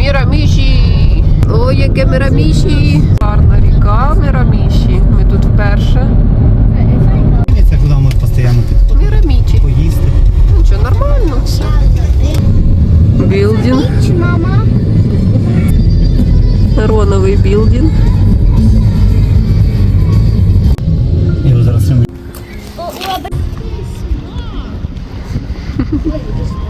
Міраміші! О, яке Міраміші! Гарна ріка Міраміші. Ми тут вперше. Це куди ми постійно підходимо. Мірамічі. Поїсти. Ну що, нормально все. Білдинг. Мама. Роновий білдинг. Його зараз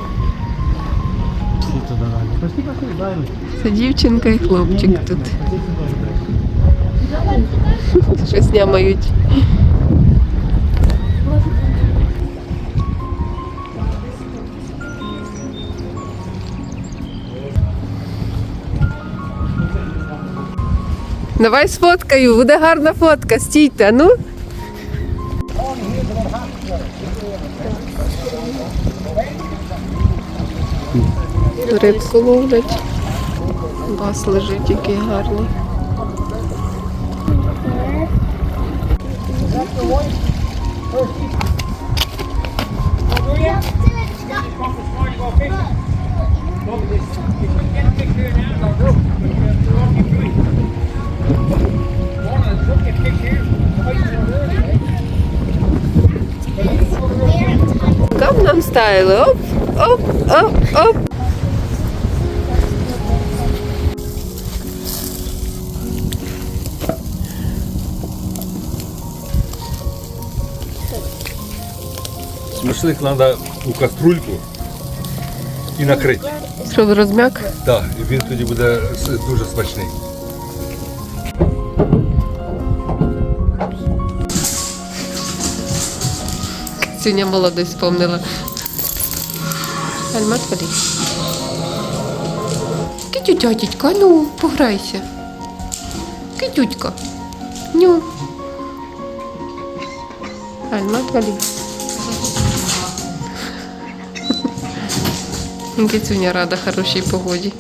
Це дівчинка і хлопчик тут. Щось нямають. Давай сфоткаю, буде гарна фотка. Стійте, а ну. Рибку ловлять. Бас лежить який гарний. Gangnam Style. Оп, оп, оп, оп. Смачник треба у каструльку і накрити. Щоб розм'як. Так, і він тоді буде дуже смачний. Синя молодость вспомнила. Альмат води. Китю, тятечка, ну, пограйся. Китютька. Ню. Альмат води. Кицюня рада хорошій погоді.